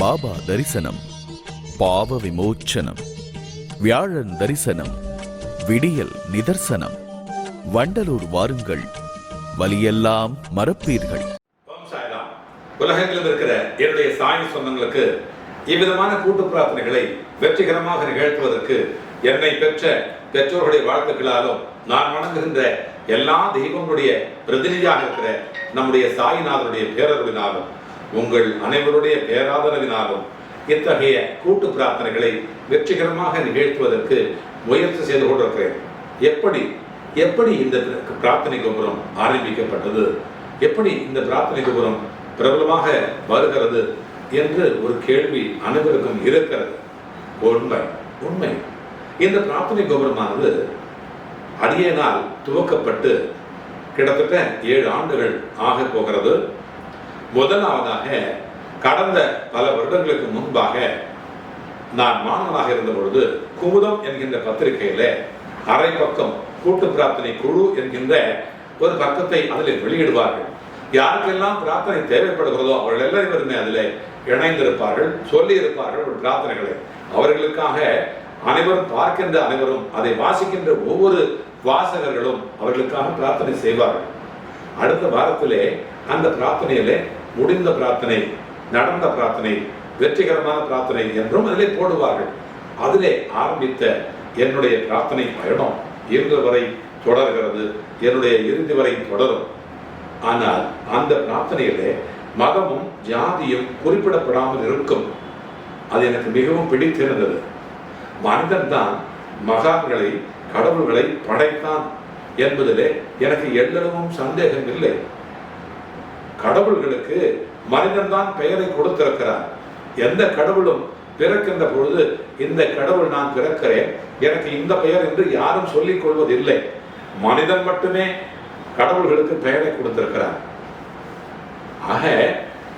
பாபா தரிசனம் பாவ விமோச்சனம் வியாழன் தரிசனம் விடியல் நிதர்சனம் வண்டலூர் வாருங்கள் வலியெல்லாம் மறப்பீர்கள். ஓம் இருக்கிற என்னுடைய சாய் சொந்தங்களுக்கு இவ்விதமான கூட்டு பிரார்த்தனைகளை வெற்றிகரமாக நிகழ்த்துவதற்கு என்னை பெற்ற பெற்றோர்களுடைய வாழ்த்துக்களாலும் நான் வணங்குகின்ற எல்லா தெய்வங்களுடைய பிரதிநிதியாக இருக்கிற நம்முடைய சாய்நாதனுடைய பேரர்களினாலும் உங்கள் அனைவருடைய பேராதரவினாலும் இத்தகைய கூட்டு பிரார்த்தனைகளை வெற்றிகரமாக நிகழ்த்துவதற்கு முயற்சி செய்து கொண்டிருக்கிறேன். எப்படி எப்படி இந்த பிரார்த்தனை கோபுரம் ஆரம்பிக்கப்பட்டது? எப்படி இந்த பிரார்த்தனை கோபுரம் பிரபலமாக வருகிறது என்று ஒரு கேள்வி அனைவருக்கும் இருக்கிறது. உண்மை உண்மை. இந்த பிரார்த்தனை கோபுரமானது அடியனால் துவக்கப்பட்டு கிட்டத்தட்ட ஏழு ஆண்டுகள் ஆக போகிறது. முதலாவதாக கடந்த பல வருடங்களுக்கு முன்பாக நான் மாணவனாக இருந்த பொழுது குமுதம் என்கின்ற பத்திரிகையில அரை பக்கம் கூட்டு பிரார்த்தனை குழு என்கின்ற ஒரு பக்கத்தை அதில் வெளியிடுவார்கள். யாருக்கெல்லாம் பிரார்த்தனை தேவைப்படுகிறதோ அவர்கள் எல்லாருமே அதில் இணைந்திருப்பார்கள் சொல்லி இருப்பார்கள் ஒரு பிரார்த்தனைகளை. அவர்களுக்காக அனைவரும் பார்க்கின்ற அனைவரும் அதை வாசிக்கின்ற ஒவ்வொரு வாசகர்களும் அவர்களுக்காக பிரார்த்தனை செய்வார்கள். அடுத்த வாரத்திலே அந்த பிரார்த்தனையிலே முடிந்த பிரார்த்தனை நடந்த பிரார்த்தனை வெற்றிகரமான பிரார்த்தனை என்றும் அதிலே போடுவார்கள். அதிலே ஆரம்பித்த என்னுடைய பிரார்த்தனை பயணம் இன்று வரை தொடர்கிறது என்னுடைய இறுதி வரை தொடரும். ஆனால் அந்த பிரார்த்தனையிலே மதமும் ஜாதியும் குறிப்பிடப்படாமல் இருக்கும். அது எனக்கு மிகவும் பிடித்திருந்தது. மனிதன் தான் மகான்களை கடவுள்களை படைத்தான் என்பதிலே எனக்கு எல்லளவும் சந்தேகம் இல்லை கடவுள்களுக்கு மனிதன்தான் பெயரை கொடுத்திருக்கிறான். எந்த கடவுளும் பிறக்கின்ற பொழுது இந்த கடவுள் நான் பிறக்கிறேன் எனக்கு இந்த பெயர் என்று யாரும் சொல்லிக் கொள்வதில்லை. மனிதன் மட்டுமே கடவுள்களுக்கு பெயரை கொடுத்திருக்கிறார் ஆக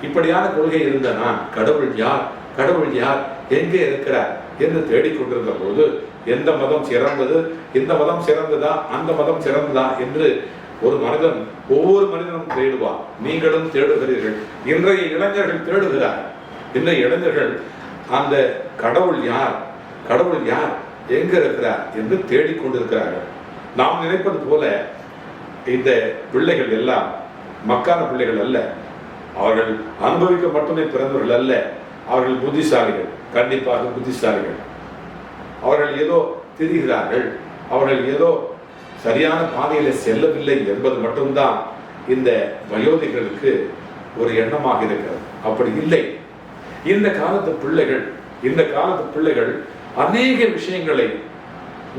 இப்படியான கொள்கை இருந்த நான் கடவுள் யார் கடவுள் யார் எங்கே இருக்கிறார் என்று தேடிக்கொண்டிருந்த பொழுது எந்த மதம் சிறந்தது இந்த மதம் சிறந்ததா அந்த மதம் சிறந்ததா என்று ஒரு மனிதன் ஒவ்வொரு மனிதனும் தேடுவார் நீங்களும் தேடுகிறீர்கள். இன்றைய இளைஞர்கள் தேடுகிறார். இன்றைய இளைஞர்கள் அந்த கடவுள் யார்? கடவுள் யார்? எங்க இருக்கிறார்? என்று தேடிக்கொண்டிருக்கிறார்கள். நாம் நினைப்பது போல இந்த பிள்ளைகள் எல்லாம் மக்கான பிள்ளைகள் அல்ல. அவர்கள் அனுபவிக்க மட்டுமே பிறந்தவர்கள் அல்ல. அவர்கள் புத்திசாலிகள் கண்டிப்பாக புத்திசாலிகள். அவர்கள் ஏதோ திரிகிறார்கள். அவர்கள் ஏதோ சரியான பாதையில செல்லவில்லை என்பது மட்டும்தான் இந்த வயோதிகளுக்கு ஒரு எண்ணமாக இருக்கிறது. அப்படி இல்லை. இந்த காலத்து பிள்ளைகள் இந்த காலத்து பிள்ளைகள் அநேக விஷயங்களை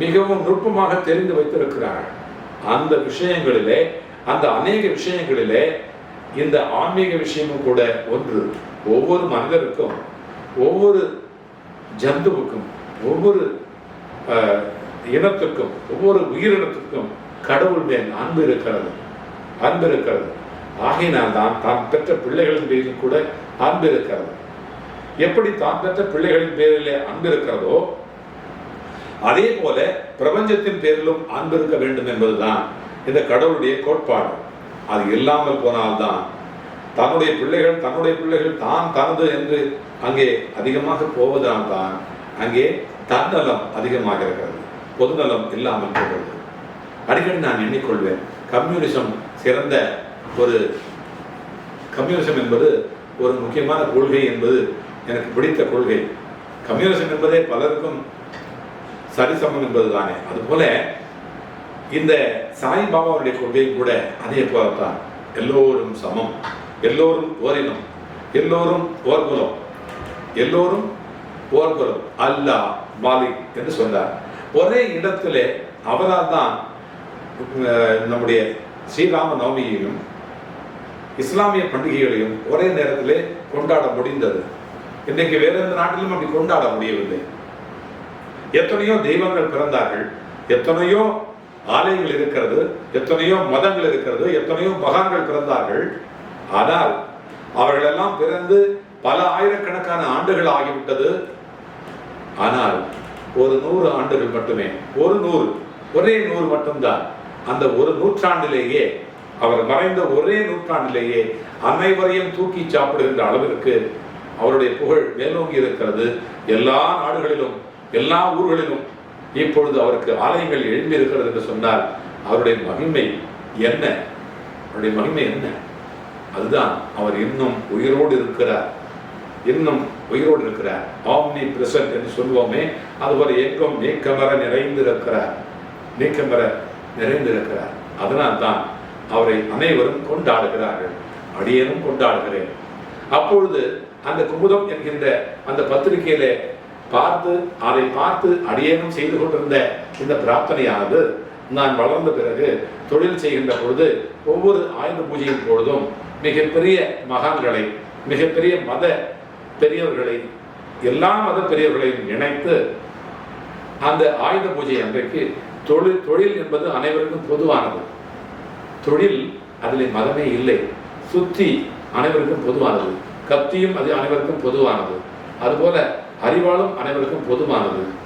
மிகவும் நுட்பமாக தெரிந்து வைத்திருக்கிறார்கள். அந்த விஷயங்களிலே அந்த அநேக விஷயங்களிலே இந்த ஆன்மீக விஷயமும் கூட ஒன்று. ஒவ்வொரு மனிதருக்கும் ஒவ்வொரு ஜந்துவுக்கும் ஒவ்வொரு இனத்துக்கும் ஒவ்வொரு உயிரினத்துக்கும் கடவுள் மேல் அன்பு இருக்கிறது. அன்பு இருக்கிறது. ஆகையினால் தான் தான் பெற்ற பிள்ளைகளின் பேரில் கூட அன்பு இருக்கிறது. எப்படி தான் பெற்ற பிள்ளைகளின் பேரிலே அன்பு இருக்கிறதோ அதே போல பிரபஞ்சத்தின் பேரிலும் அன்பு இருக்க வேண்டும் என்பதுதான் இந்த கடவுளுடைய கோட்பாடு. அது இல்லாமல் போனால்தான் தன்னுடைய பிள்ளைகள் தன்னுடைய பிள்ளைகள் தான் தனது என்று அங்கே அதிகமாக போவதால் தான் அங்கே தன்னலம் அதிகமாக இருக்கிறது. பொதுநலம் இல்லாமல் போகிறது. அடிக்கடி நான் எண்ணிக்கொள்வேன். கம்யூனிசம் சிறந்த ஒரு கம்யூனிசம் என்பது ஒரு முக்கியமான கொள்கை என்பது எனக்கு பிடித்த கொள்கை. கம்யூனிசம் என்பதே பலருக்கும் சரிசமம் என்பதுதானே. அதுபோல இந்த சாய்பாபாவுடைய கொள்கையும் கூட அதே போலத்தான். எல்லோரும் சமம். எல்லோரும் ஓரினம். எல்லோரும் ஓர்குலம் எல்லோரும் ஓர்குலம் அல்லாஹ் மாலிக் என்று சொன்னார். ஒரே இடத்திலே அவரால் தான் நம்முடைய ஸ்ரீராம நவமியையும் இஸ்லாமிய பண்டிகைகளையும் ஒரே நேரத்திலே கொண்டாட முடிந்தது. இன்றைக்கு வேற எந்த நாட்டிலும் அப்படி கொண்டாட முடியவில்லை. எத்தனையோ தெய்வங்கள் பிறந்தார்கள் எத்தனையோ ஆலயங்கள் இருக்கிறது எத்தனையோ மதங்கள் இருக்கிறது எத்தனையோ மகான்கள் பிறந்தார்கள். ஆனால் அவர்களெல்லாம் பிறந்து பல ஆயிரக்கணக்கான ஆண்டுகள் ஆகிவிட்டது. ஆனால் ஒரு நூறு ஆண்டுகள் மட்டுமே. ஒரு நூறு. ஒரே நூறு மட்டும்தான். அந்த ஒரு நூற்றாண்டிலேயே அவர் மறைந்த ஒரே நூற்றாண்டிலேயே அனைவரையும் தூக்கி சாப்பிடுகின்ற அளவிற்கு அவருடைய புகழ் மேலோங்கி இருக்கிறது. எல்லா நாடுகளிலும் எல்லா ஊர்களிலும் இப்பொழுது அவருக்கு ஆலயங்கள் எழும்பி இருக்கிறது என்று சொன்னால் அவருடைய மகிமை என்ன? அவருடைய மகிமை என்ன? அதுதான் அவர் இன்னும் உயிரோடு இருக்கிறார். இன்னும் உயிரோடு இருக்கிறார். ஆம்னி பிரசன்ட் என்று சொல்லுவோமே அதுபோல எங்கும் நீக்கமர நிறைந்திருக்கிறார். நீக்கமர நிறைந்திருக்கிறார். அதனால் தான் அவரை அனைவரும் கொண்டாடுகிறார்கள். அடியேனும் கொண்டாடுகிறேன். அப்பொழுது அந்த குமுதம் என்கின்ற அந்த பத்திரிகையில பார்த்து அதை பார்த்து அடியேனும் செய்து கொண்டிருந்த இந்த பிரார்த்தனையானது நான் வளர்ந்த பிறகு தொழில் செய்கின்ற பொழுது ஒவ்வொரு ஆயுத பூஜையின் பொழுதும் மிகப்பெரிய மகான்களை மிகப்பெரிய மத பெரியவர்களை எல்லா மத பெரியவர்களையும் இணைத்து அந்த ஆயுத பூஜை அன்றைக்கு தொழில் தொழில் என்பது அனைவருக்கும் பொதுவானது. தொழில் அதில் மதமே இல்லை. சுத்தி அனைவருக்கும் பொதுவானது. கத்தியும் அது அனைவருக்கும் பொதுவானது. அதுபோல அறிவாளும் அனைவருக்கும் பொதுவானது.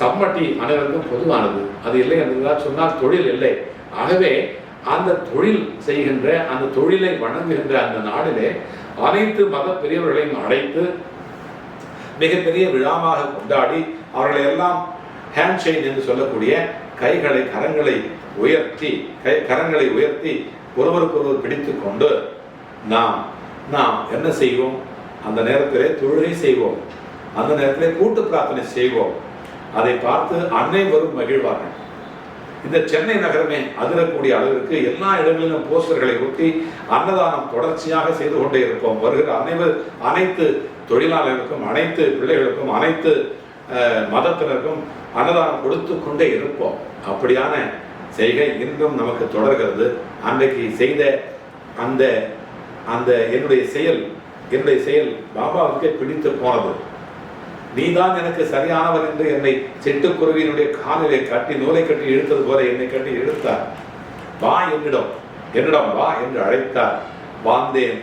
சம்மட்டி அனைவருக்கும் பொதுவானது. அது இல்லை என்றால் சொன்னால் தொழில் இல்லை. ஆகவே அந்த தொழில் செய்கின்ற அந்த தொழிலை வணங்குகின்ற அந்த நாடிலே அனைத்து மத பெரியவர்களையும் அழைத்து மிகப்பெரிய விழாவாக கொண்டாடி அவர்களை எல்லாம் ஹேண்ட் செயின் என்று சொல்லக்கூடிய கைகளை கரங்களை உயர்த்தி கை கரங்களை உயர்த்தி ஒருவருக்கொருவர் பிடித்து கொண்டு நாம் நாம் என்ன செய்வோம்? அந்த நேரத்திலே தொழுகை செய்வோம். அந்த நேரத்திலே கூட்டு பிரார்த்தனை செய்வோம். அதை பார்த்து அனைவரும் மகிழ்வார்கள். இந்த சென்னை நகரமே அதிரக்கூடிய அளவிற்கு எல்லா இடங்களிலும் போஸ்டர்களை ஒட்டி அன்னதானம் தொடர்ச்சியாக செய்து கொண்டே இருப்போம் வருகிற அனைவர் அனைத்து தொழிலாளர்களுக்கும் அனைத்து பிள்ளைகளுக்கும் அனைத்து மதத்தினருக்கும் அன்னதானம் கொடுத்து கொண்டே இருப்போம். அப்படியான செய்கை இன்றும் நமக்கு தொடர்கிறது. அன்றைக்கு செய்த அந்த அந்த என்னுடைய செயல் என்னுடைய செயல் பாபாவுக்கே பிடித்து போனது. நீதான் எனக்கு சரியானவர் என்று என்னை சிட்டுக்குருவியினுடைய காலிலே கட்டி நூலை கட்டி இழுத்தது போல என்னை கட்டி இழுத்தார். வா என்னிடம் என்னிடம் வா என்று அழைத்தார். வாழ்ந்தேன்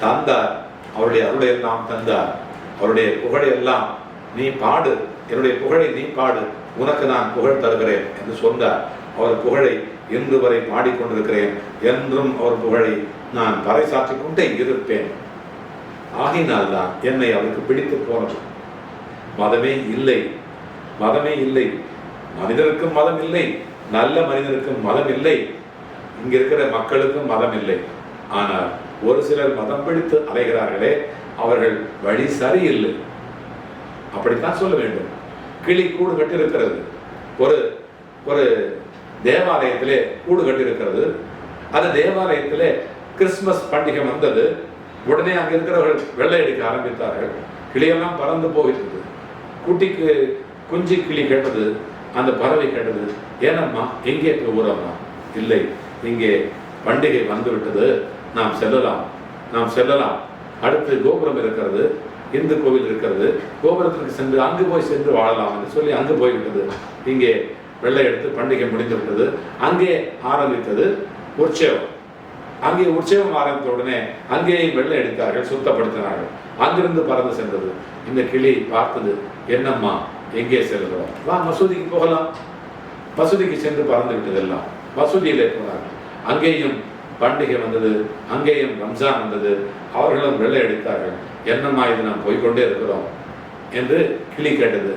தந்தார். அவருடைய அருளை எல்லாம் தந்தார். அவருடைய புகழை எல்லாம் நீ பாடு. என்னுடைய புகழை நீ பாடு. உனக்கு நான் புகழ் தருகிறேன் என்று சொன்னார். அவர் புகழை இன்று வரை பாடிக்கொண்டிருக்கிறேன். என்றும் அவர் புகழை நான் பறைசாற்றிக் கொண்டே இருப்பேன். ஆகினால்தான் என்னை அவருக்கு பிடித்து போனது. மதமே இல்லை. மதமே இல்லை. மனிதருக்கும் மதம் இல்லை. நல்ல மனிதருக்கும் மதம் இல்லை. இங்க இருக்கிற மக்களுக்கும் மதம் இல்லை. ஆனால் ஒரு சிலர் மதம் பிடித்து அலைகிறார்களே அவர்கள் வழி சரியில்லை. அப்படித்தான் சொல்ல வேண்டும். கிளி கூடு கட்டிருக்கிறது ஒரு ஒரு தேவாலயத்திலே கூடு கட்டிருக்கிறது அந்த தேவாலயத்திலே கிறிஸ்மஸ் பண்டிகை வந்தது. உடனே அங்கே இருக்கிறவர்கள் வெள்ளை அடிக்க ஆரம்பித்தார்கள். கிளியெல்லாம் பறந்து போயிருந்தது குட்டிக்கு குஞ்சு கிளி கேட்டது அந்த பறவை கேட்டது ஏனம்மா எங்கே போகிறோம்மா இல்லை இங்கே பண்டிகை வந்து விட்டது நாம் செல்லலாம் நாம் செல்லலாம். அடுத்து கோபுரம் இருக்கிறது இந்து கோவில் இருக்கிறது. கோபுரத்திற்கு சென்று அங்கு போய் சென்று வாழலாம் என்று சொல்லி அங்கு போய்விட்டது. இங்கே வெள்ளை எடுத்து பண்டிகை முடிந்து விட்டது அங்கே ஆரம்பித்தது உற்சவம். அங்கே உற்சவம் ஆரம்பித்த உடனே அங்கேயே வெள்ளை எடுத்தார்கள் சுத்தப்படுத்தினார்கள். அங்கிருந்து பறந்து சென்றது. இந்த கிளி பார்த்தது என்னம்மா? எங்கே செல்கிறோம்? வா மசூதிக்கு போகலாம். மசூதிக்கு சென்று பறந்து விட்டதெல்லாம் மசூதியிலே போனார்கள். அங்கேயும் பண்டிகை வந்தது அங்கேயும் ரம்ஜான் வந்தது. அவர்களும் வெள்ளை அடித்தார்கள். என்னம்மா இது நாம் போய்க்கொண்டே இருக்கிறோம்? என்று கிளி கேட்டது.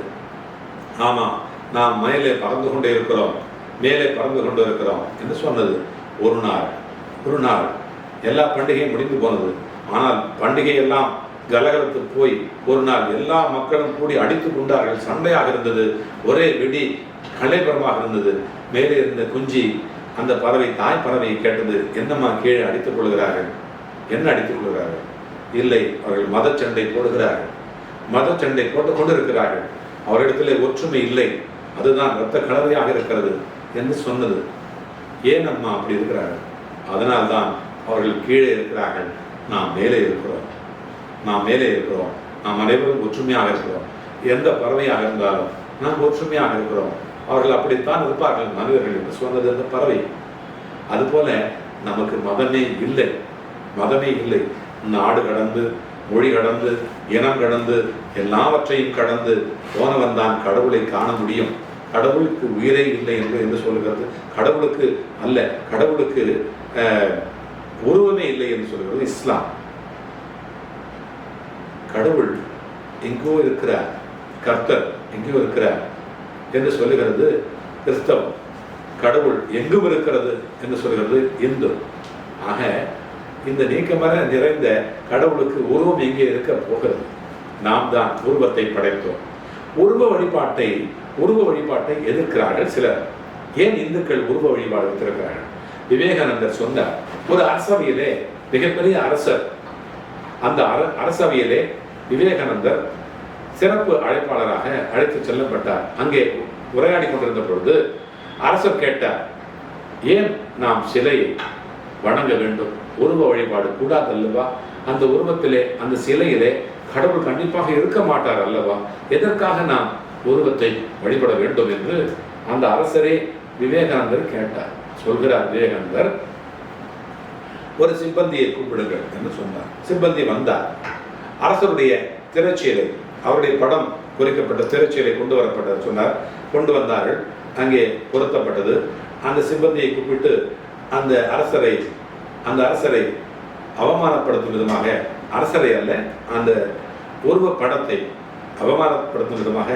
ஆமாம் நாம் மேலே பறந்து கொண்டே இருக்கிறோம். மேலே பறந்து கொண்டு இருக்கிறோம் என்று சொன்னது. ஒரு நாள் ஒரு நாள். எல்லா பண்டிகையும் முடிந்து போனது. ஆனால் பண்டிகையெல்லாம் கலகலத்து போய் ஒரு நாள் எல்லா மக்களும் கூடி அடித்துக் கொண்டார்கள். சண்டையாக இருந்தது. ஒரே வெடி கலைபரமாக இருந்தது. மேலே இருந்த குஞ்சி அந்த பறவை தாய் பறவையை கேட்டது என்னம்மா கீழே அடித்துக் கொள்கிறார்கள்? என்ன அடித்துக் கொள்கிறார்கள்? இல்லை அவர்கள் மதச்சண்டை போடுகிறார்கள். மதச்சண்டை போட்டுக் கொண்டிருக்கிறார்கள். அவரிடத்திலே ஒற்றுமை இல்லை. அதுதான் இரத்த கலவையாக இருக்கிறது என்று சொன்னது. ஏன் அம்மா அப்படி இருக்கிறார்கள்? அதனால்தான் அவர்கள் கீழே இருக்கிறார்கள். நாம் மேலே இருக்கிறோம். நாம் மேலே இருக்கிறோம். நாம் அனைவரும் ஒற்றுமையாக இருக்கிறோம். எந்த பறவையாக இருந்தாலும் நாம் ஒற்றுமையாக இருக்கிறோம். அவர்கள் அப்படித்தான் இருப்பார்கள் மனிதர்கள் என்று சொன்னது அந்த பறவை. அதுபோல நமக்கு மதமே இல்லை. மதமே இல்லை. நாடு கடந்து மொழி கடந்து இனம் கடந்து எல்லாவற்றையும் கடந்து போனவன் தான் கடவுளை காண முடியும். கடவுளுக்கு உயிரே இல்லை என்று என்று சொல்கிறது கடவுளுக்கு அல்ல கடவுளுக்கு உருவமே இல்லை என்று சொல்கிறது இஸ்லாம். கடவுள் எங்கோ இருக்கிறார் கர்த்தர் எங்கோ இருக்கிறார் என்று சொல்லுகிறது கிறிஸ்தவம். கடவுள் எங்கும் இருக்கிறது என்று சொல்கிறது இந்து. ஆக இந்த நீக்கமர நிறைந்த கடவுளுக்கு உருவம் எங்கே இருக்க போகிறது. நாம் தான் உருவத்தை படைத்தோம். உருவ வழிபாட்டை உருவ வழிபாட்டை எதிர்க்கிறார்கள் சிலர். ஏன் இந்துக்கள் உருவ வழிபாடு வைத்திருக்கிறார்கள் விவேகானந்தர் சொன்னார் ஒரு அரசவையிலே மிகப்பெரிய அரசர் அந்த அர- அரசவையிலே விவேகானந்தர் சிறப்பு அழைப்பாளராக அழைத்து செல்லப்பட்டார். அங்கே உரையாடி கொண்டிருந்த பொழுது அரசர் கேட்டார் ஏன் நாம் சிலையை வணங்க வேண்டும்? உருவ வழிபாடு கூடாது அல்லவா? அந்த உருவத்திலே அந்த சிலையிலே கடவுள் கண்டிப்பாக இருக்க மாட்டார் அல்லவா? எதற்காக நாம் உருவத்தை வழிபட வேண்டும்? என்று அந்த அரசரே விவேகானந்தர் கேட்டார். சொல்கிறார் விவேகானந்தர் ஒரு சிப்பந்தியை கூப்பிடுங்கள் என்று சொன்னார். சிப்பந்தி வந்தார். அரசருடைய திரைச்சீலை அவருடைய படம் குறிக்கப்பட்ட திரைச்சீலை கொண்டு வரப்பட்ட சொன்னார். கொண்டு வந்தார்கள். அங்கே பொருத்தப்பட்டது. அந்த சிம்பந்தியை கூப்பிட்டு அந்த அரசரை அந்த அரசரை அவமானப்படுத்தும் விதமாக அரசரை அல்ல அந்த உருவ படத்தை அவமானப்படுத்தும் விதமாக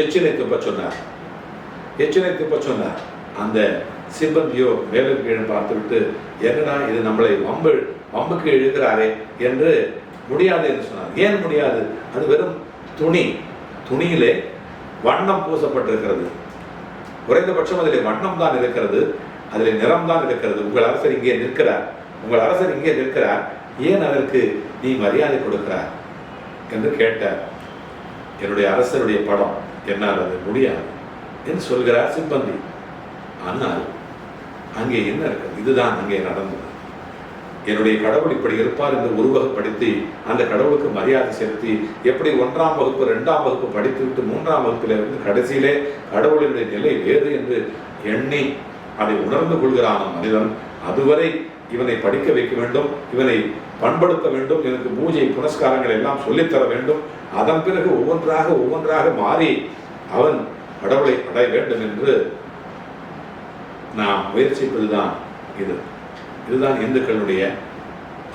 எச்சனை துப்ப சொன்னார். எச்சனை துப்ப சொன்னார். அந்த சிம்பந்தியோ மேலும் கீழே பார்த்துவிட்டு என்னடா இது நம்மளை வம்பு வம்புக்கு எழுகிறாரே என்று முடியாது என்று சொன்னார். ஏன் முடியாது? அது வெறும் துணி. துணியிலே வண்ணம் பூசப்பட்டிருக்கிறது. குறைந்தபட்சம் அதில் வண்ணம் தான் இருக்கிறது. அதில் நிறம் தான் இருக்கிறது. உங்கள் அரசர் இங்கே நிற்கிறார். உங்கள் அரசர் இங்கே நிற்கிறார். ஏன் அதற்கு நீ மரியாதை கொடுக்கிறார் என்று கேட்டார். என்னுடைய அரசருடைய படம். என்னால் அது முடியாது என்று சொல்கிறார் சிப்பந்தி. ஆனால் அங்கே என்ன இருக்கிறது? இதுதான் அங்கே நடந்தது. என்னுடைய கடவுள் இப்படி இருப்பார் என்று உருவகப்படுத்தி அந்த கடவுளுக்கு மரியாதை செலுத்தி எப்படி ஒன்றாம் வகுப்பு ரெண்டாம் வகுப்பு படித்துவிட்டு மூன்றாம் வகுப்பில் இருந்து கடைசியிலே கடவுளினுடைய நிலை வேறு என்று எண்ணி அதை உணர்ந்து கொள்கிறான் மனிதன். அதுவரை இவனை படிக்க வைக்க வேண்டும் இவனை பண்படுத்த வேண்டும் எனக்கு பூஜை புனஸ்காரங்கள் எல்லாம் சொல்லித்தர வேண்டும். அதன் பிறகு ஒவ்வொன்றாக ஒவ்வொன்றாக மாறி அவன் கடவுளை அடைய வேண்டும் என்று நாம் முயற்சிப்பதுதான் இது. இதுதான் இந்துக்களுடைய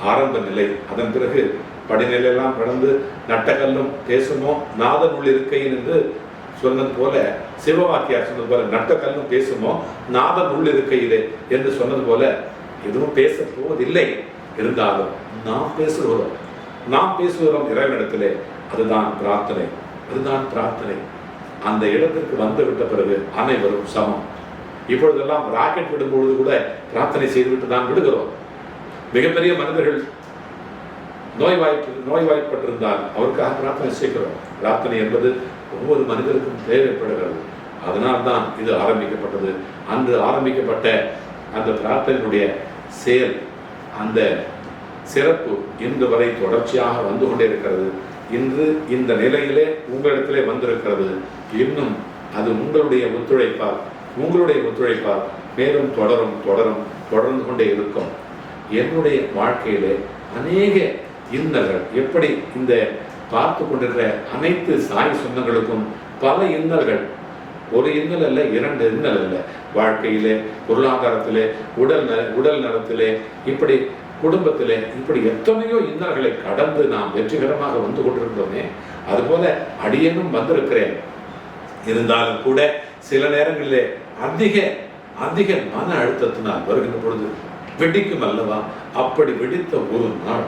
ஆரம்ப நிலை. அதன் பிறகு படிநிலையெல்லாம் கடந்து நட்டக்கல்லும் பேசுமோ? நாதன் உள் என்று சொன்னது போல சிவவாக்கியார் சொன்னது போல நட்டக்கல்லும் பேசுமோ? நாதன் உள் இருக்கையிலே என்று சொன்னது போல எதுவும் பேச போவதில்லை. இருந்தாலும் நாம் பேசுகிறோம். நாம் பேசுகிறோம் இறைவனிடத்திலே. அதுதான் பிரார்த்தனை. அதுதான் பிரார்த்தனை. அந்த இடத்திற்கு வந்து விட்ட பிறகு அனைவரும் சமம். இப்பொழுதெல்லாம் ராக்கெட் விடும்பொழுது கூட பிரார்த்தனை செய்துவிட்டு தான் விடுகிறோம். மிகப்பெரிய மனிதர்கள் நோய்வாய்ப்பு நோய்வாய்ப்பட்டிருந்தால் அவருக்காக பிரார்த்தனை செய்கிறோம். பிரார்த்தனை என்பது ஒவ்வொரு மனிதருக்கும் தேவைப்படுகிறது. அதனால் தான் இது ஆரம்பிக்கப்பட்டது. அன்று ஆரம்பிக்கப்பட்ட அந்த பிரார்த்தனையினுடைய செயல் அந்த சிறப்பு இன்று வரை தொடர்ச்சியாக வந்து கொண்டே இருக்கிறது. இன்று இந்த நிலையிலே உங்களிடத்திலே வந்திருக்கிறது. இன்னும் அது உங்களுடைய ஒத்துழைப்பால் உங்களுடைய ஒத்துழைப்பால் மேலும் தொடரும் தொடரும் தொடர்ந்து கொண்டே இருக்கும். என்னுடைய வாழ்க்கையிலே அநேக இன்னல்கள் எப்படி இந்த பார்த்து கொண்டிருக்கிற அனைத்து சாய் சொந்தங்களுக்கும் பல இன்னல்கள். ஒரு இன்னல் அல்ல இரண்டு இன்னல் அல்ல. வாழ்க்கையிலே பொருளாதாரத்திலே உடல் நல உடல் நலத்திலே இப்படி குடும்பத்திலே இப்படி எத்தனையோ இன்னல்களை கடந்து நாம் வெற்றிகரமாக வந்து கொண்டிருக்கிறோமே அதுபோல அடியனும் வந்திருக்கிறேன். இருந்தாலும் கூட சில நேரங்களிலே அதிக அதிக மன அழுத்தத்தினால் வருகின்ற பொழுது வெடிக்கும் அல்லவா? அப்படி வெடித்த ஒரு நாள்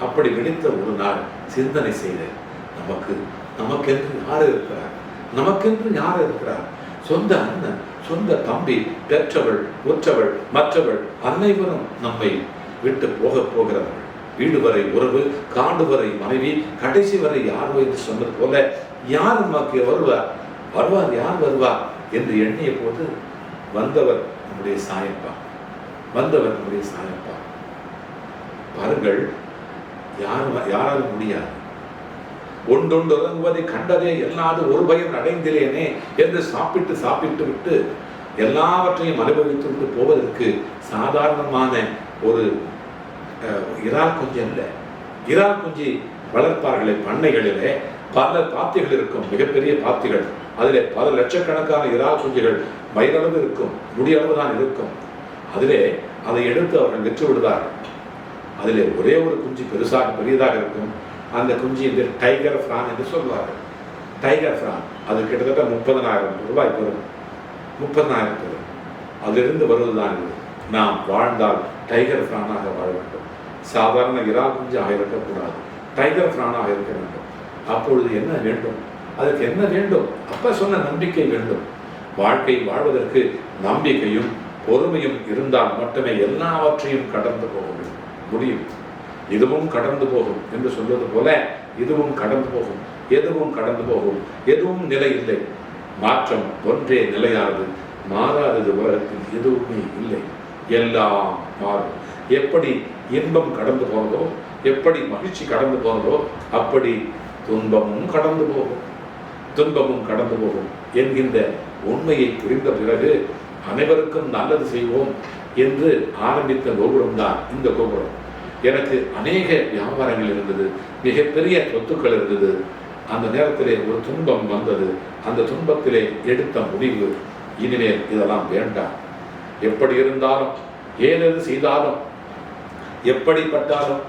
அப்படி வெடித்த ஒரு நாள் சிந்தனை செய்தேன் நமக்கு நமக்கென்று யார் இருக்கிறார்? நமக்கென்று யார் இருக்கிறார்? சொந்த அண்ணன் சொந்த தம்பி பெற்றவள் உற்றவள் மற்றவள் அனைவரும் நம்மை விட்டு போக போகிறவர்கள். வீடு வரை உறவு காண்டு வரை மனைவி கடைசி வரை யார் என்று சொன்னது போல யார் நமக்கு வருவார்? வருவார் யார் வருவார்? என்று எண்ணிய போது வந்தவர் நம்முடைய சாயப்பா. வந்தவர் நம்முடைய சாயப்பா. பாருங்கள் யாரும் யாராலும் முடியாது. ஒன்றொன்று உறங்குவதை கண்டதே எல்லாது ஒரு பயம் அடைந்திலேனே என்று சாப்பிட்டு சாப்பிட்டு விட்டு எல்லாவற்றையும் அனுபவித்து விட்டு போவதற்கு சாதாரணமான ஒரு அஹ், இறால் குஞ்சு அல்ல. இறால் குஞ்சு வளர்ப்பார்களே பண்ணைகளிலே. பல பாத்திகள் இருக்கும் மிகப்பெரிய பாத்திகள். அதிலே பல லட்சக்கணக்கான இறால் குஞ்சுகள் வயதளவு இருக்கும் முடியளவு தான் இருக்கும். அதிலே அதை எடுத்து அவர்கள் விற்று விடுவார்கள். அதிலே ஒரே ஒரு குஞ்சு பெருசாக பெரியதாக இருக்கும். அந்த குஞ்சு என்று டைகர் ஃப்ரான் என்று சொல்வார்கள். டைகர் ஃப்ரான் அது கிட்டத்தட்ட முப்பதனாயிரம் ரூபாய் பெறும். முப்பதனாயிரம் பெறும். அதிலிருந்து வருவதுதான் நாம் வாழ்ந்தால் டைகர் ஃப்ரானாக வாழ வேண்டும். சாதாரண இறால் ஆக இருக்கக்கூடாது டைகர் ஃப்ரானாக இருக்க வேண்டும். அப்பொழுது என்ன வேண்டும்? அதற்கு என்ன வேண்டும்? அப்ப சொன்ன நம்பிக்கை வேண்டும். வாழ்க்கை வாழ்வதற்கு நம்பிக்கையும் பொறுமையும் இருந்தால் மட்டுமே எல்லாவற்றையும் கடந்து போக முடியும். முடியும். இதுவும் கடந்து போகும் என்று சொல்வது போல இதுவும் கடந்து போகும். எதுவும் கடந்து போகும். எதுவும் நிலை இல்லை. மாற்றம் ஒன்றே நிலையானது. மாறாதது உலகத்தில் எதுவுமே இல்லை. எல்லாம் மாறும். எப்படி இன்பம் கடந்து போனதோ எப்படி மகிழ்ச்சி கடந்து போனதோ அப்படி துன்பமும் கடந்து போகும். துன்பமும் கடந்து போகும் என்கின்ற உண்மையை புரிந்த பிறகு அனைவருக்கும் நல்லது செய்வோம் என்று ஆரம்பித்த கோபுரம் தான் இந்த கோபுரம். எனக்கு அநேக வியாபாரங்கள் இருந்தது மிகப்பெரிய சொத்துக்கள் இருந்தது. அந்த நேரத்திலே ஒரு துன்பம் வந்தது. அந்த துன்பத்திலே எடுத்த முடிவு இனிமேல் இதெல்லாம் வேண்டாம். எப்படி இருந்தாலும் ஏதெது செய்தாலும் எப்படிப்பட்டாலும்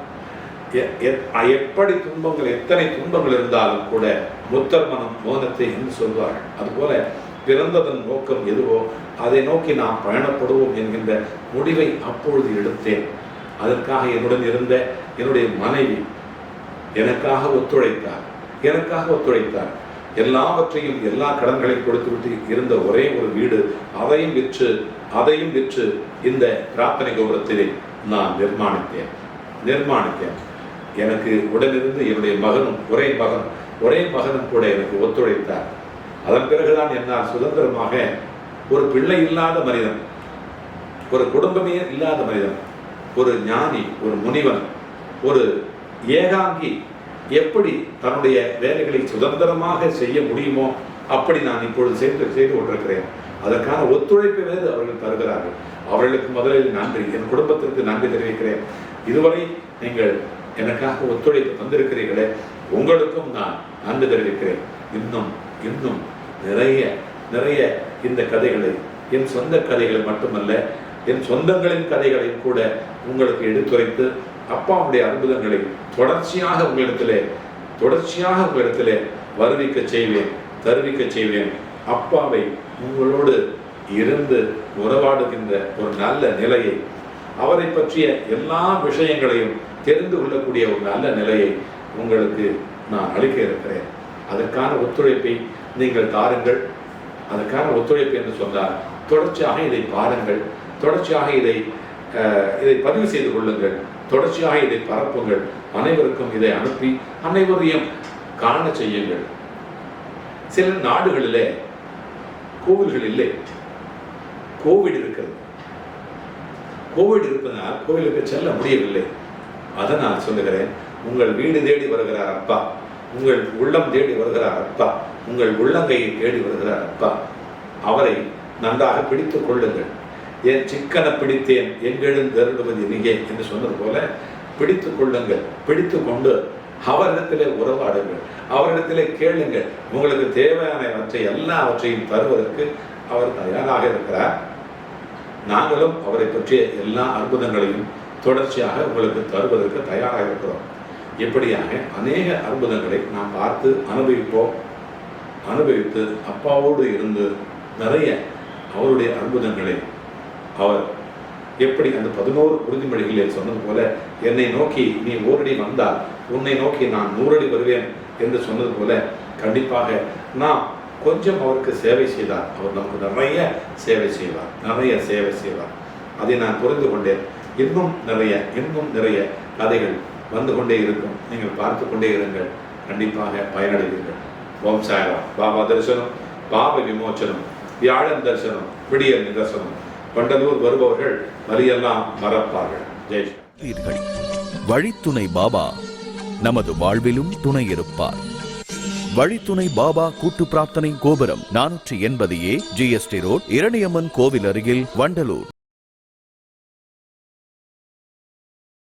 எப்படி துன்பங்கள் எத்தனை துன்பங்கள் இருந்தாலும் கூட முத்தர் மனம் மோனத்தை என்று சொல்வார்கள். அதுபோல பிறந்ததன் நோக்கம் எதுவோ அதை நோக்கி நாம் பயணப்படுவோம் என்கின்ற முடிவை அப்பொழுது எடுத்தேன். அதற்காக என்னுடன் இருந்த என்னுடைய மனைவி எனக்காக ஒத்துழைத்தார். எனக்காக ஒத்துழைத்தார். எல்லாவற்றையும் எல்லா கடன்களையும் கொடுத்துவிட்டு இருந்த ஒரே ஒரு வீடு அதையும் விற்று அதையும் விற்று இந்த பிரார்த்தனை கோபுரத்திலே நான் நிர்மாணித்தேன். நிர்மாணித்தேன். எனக்கு உடனிருந்து என்னுடைய மகனும் ஒரே மகன் ஒரே மகனும் கூட எனக்கு ஒத்துழைத்தார். அதன் பிறகுதான் என்னால் சுதந்திரமாக ஒரு பிள்ளை இல்லாத மனிதன் ஒரு குடும்பமே இல்லாத மனிதன் ஒரு ஞானி ஒரு முனிவன் ஒரு ஏகாங்கி எப்படி தன்னுடைய வேலைகளை சுதந்திரமாக செய்ய முடியுமோ அப்படி நான் இப்பொழுது செய்து செய்து கொண்டிருக்கிறேன். அதற்கான ஒத்துழைப்பை வேறு அவர்கள் தருகிறார்கள். அவர்களுக்கு முதலில் நன்றி. என் குடும்பத்திற்கு நன்றி தெரிவிக்கிறேன். இதுவரை நீங்கள் எனக்காக ஒத்துழைப்பு தந்திருக்கிறீர்களே உங்களுக்கும் நான் நன்றி தெரிவிக்கிறேன். இன்னும் இன்னும் நிறைய நிறைய இந்த கதைகளை என் சொந்த கதைகள் மட்டுமல்ல என் சொந்தங்களின் கதைகளையும் கூட உங்களுக்கு எடுத்துரைத்து அப்பாவுடைய அற்புதங்களை தொடர்ச்சியாக உங்களிடத்திலே தொடர்ச்சியாக உங்களிடத்திலே வருவிக்க செய்வேன் தருவிக்க செய்வேன். அப்பாவை உங்களோடு இருந்து உறவாடுகின்ற ஒரு நல்ல நிலையை அவரை பற்றிய எல்லா விஷயங்களையும் தெரிந்து கொள்ளக்கூடிய ஒரு நல்ல நிலையை உங்களுக்கு நான் அளிக்க இருக்கிறேன். அதற்கான ஒத்துழைப்பை நீங்கள் தாருங்கள். அதற்கான ஒத்துழைப்பு என்று சொன்னால் தொடர்ச்சியாக இதை பாருங்கள். தொடர்ச்சியாக இதை இதை பதிவு செய்து கொள்ளுங்கள். தொடர்ச்சியாக இதை பரப்புங்கள். அனைவருக்கும் இதை அனுப்பி அனைவரையும் காண செய்யுங்கள். சில நாடுகளிலே கோவில்கள் இல்லை. கோவிட் இருக்கிறது. கோவிட் இருப்பதனால் கோவிலுக்கு செல்ல முடியவில்லை. அதை நான் சொல்லுகிறேன். உங்கள் வீடு தேடி வருகிறார் அப்பா. உங்கள் உள்ளம் தேடி வருகிறார் அப்பா. உங்கள் உள்ளங்கையை தேடி வருகிறார் அப்பா. அவரை நன்றாக பிடித்துக் கொள்ளுங்கள். என் சிக்கனை பிடித்தேன் எங்கெழுந்தருடுவது நீங்கள் என்று சொன்னது போல பிடித்துக் கொள்ளுங்கள். பிடித்து கொண்டு அவரிடத்திலே உறவாடுங்கள். அவரிடத்திலே கேளுங்கள். உங்களுக்கு தேவையானவற்றை எல்லாவற்றையும் தருவதற்கு அவர் தயாராக இருக்கிறார். நாங்களும் அவரை பற்றிய எல்லா அற்புதங்களையும் தொடர்ச்சியாக உங்களுக்கு தருவதற்கு தயாராக இருக்கிறோம். இப்படியாக அநேக அற்புதங்களை நாம் பார்த்து அனுபவிப்போம். அனுபவித்து அப்பாவோடு இருந்து நிறைய அவருடைய அற்புதங்களை அவர் எப்படி அந்த பதினோரு உறுதிமொழிகளில் சொன்னது போல என்னை நோக்கி நீ ஓரடி வந்தால் உன்னை நோக்கி நான் நூறடி வருவேன் என்று சொன்னது போல கண்டிப்பாக நாம் கொஞ்சம் அவருக்கு சேவை செய்தார் அவர் நமக்கு நிறைய சேவை செய்வார் நிறைய சேவை செய்வார். அதை நான் புரிந்து கொண்டேன். இன்னும் நிறைய இன்னும் நிறைய கதைகள் வந்து கொண்டே இருக்கும். நீங்கள் பார்த்து கொண்டே இருங்கள். கண்டிப்பாக பயனடைவீர்கள். ஓம் சாயராம். பாபா தரிசனம் பாப விமோச்சனம் வியாழன் தரிசனம் விடிய நிதர்சனம். வண்டலூர் வருபவர்கள் வலியெல்லாம் மறப்பார்கள். ஜெய் வழித்துணை பாபா நமது வாழ்விலும் துணை இருப்பார். வழித்துணை பாபா கூட்டு பிரார்த்தனை கோபுரம் நானூற்றி எண்பது ஏ ஜிஎஸ்டி ரோட் இரணியம்மன் கோவில் அருகில் வண்டலூர்.